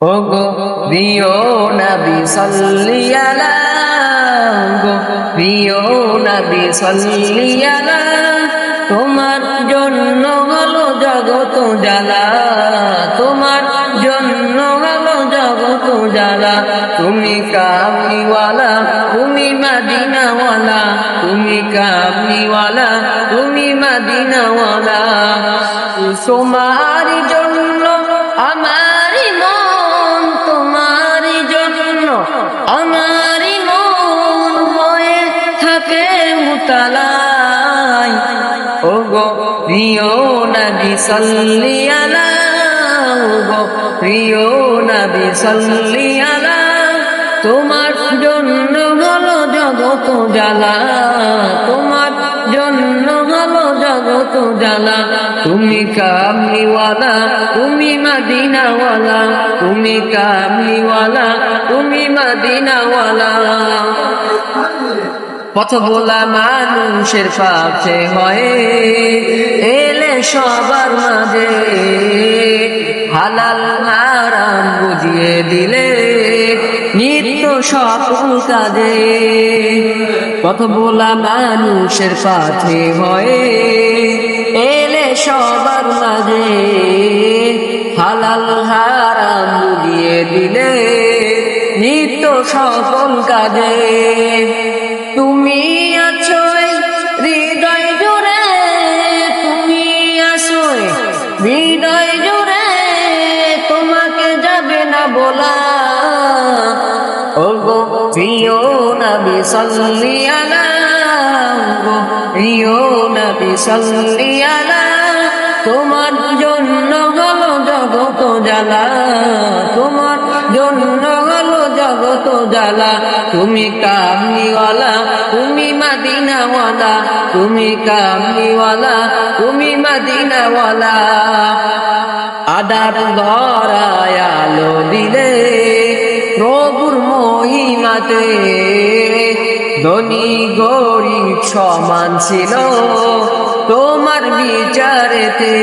ও গো প্রিয় নবী, সাল্লি আলা, গো, প্রিয় নবী, সাল্লি তোমার জন্য হলো জগত জ্বালা তোমার জন্য হলো জগত জ্বালা তুমি কামলিওয়ালা তুমি মাদিনাওয়ালা, তুমি কামলিওয়ালা তুমি মাদিনাওয়ালা। তোমার মুতালাই ও গো প্রিয় নবী, সাল্লি আলা। ও গো প্রিয় নবী, সাল্লি আলা। তোমার জন্য হলো জগত জ্বালা। তোমার জন্য হলো জগত জ্বালা। তুমি কামলিওয়ালা, তুমি মদিনাওয়ালা। তুমি কামলিওয়ালা, তুমি মদিনাওয়ালা। পথ বলা মানুষের পাপে হয়, এলে সবার মাঝে হালাল হারাম বুঝিয়ে দিলে নিত্য সকল কাজে। বলা মানুষের পাথে হয়, এলে সবার মাঝে হালাল হারাম বুঝিয়ে দিলে নিত্য সকল কাজে। তুমি আছো হৃদয় জুড়ে, তুমি আছো হৃদয় জুড়ে, তোমাকে যাবে না বলা। ও গো প্রিয় নবী সাল্লি আলা গো প্রিয় নবী সাল্লি আলা তোমার জন্য হলো জগত জ্বালা, তোমার জন্য হলো জগত জ্বালা, তুমি কামনিওয়ালা মাদিনাওয়ালা তুমি কামনিওয়ালা তুমি মাদিনাওয়ালা। আদার ধরায় আলো দিলে প্রভুর মহিমাতে। ধনী গরিব সমান ছিল তোমার বিচারেতে।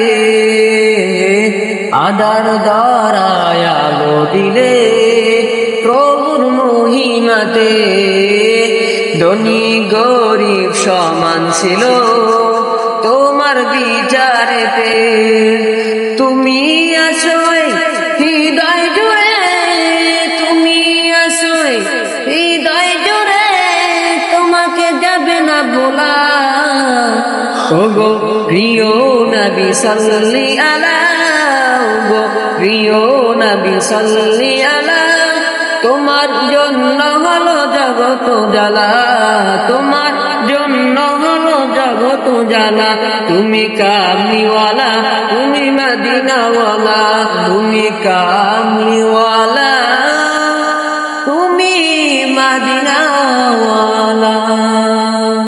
আদার দ্বারায় দিলে প্রভুর মহিমাতে। ধনী গরিব সমান ছিল তোমার বিচারেতে। তুমি আসই হৃদয় জুড়ে, তুমি আসই হৃদয় জুড়ে, তোমাকে যাবে না বলা ওগো প্রিয় নবী সাল্লি আলা, ওগো প্রিয় নবী সাল্লি আলা, তোমার জন্য হলো জগত জ্বালা, তোমার জন্য হলো জগৎ জানা। তুমি কামিওয়ালা তুমি মদিনাওয়ালা। তুমি কামলিওয়ালা।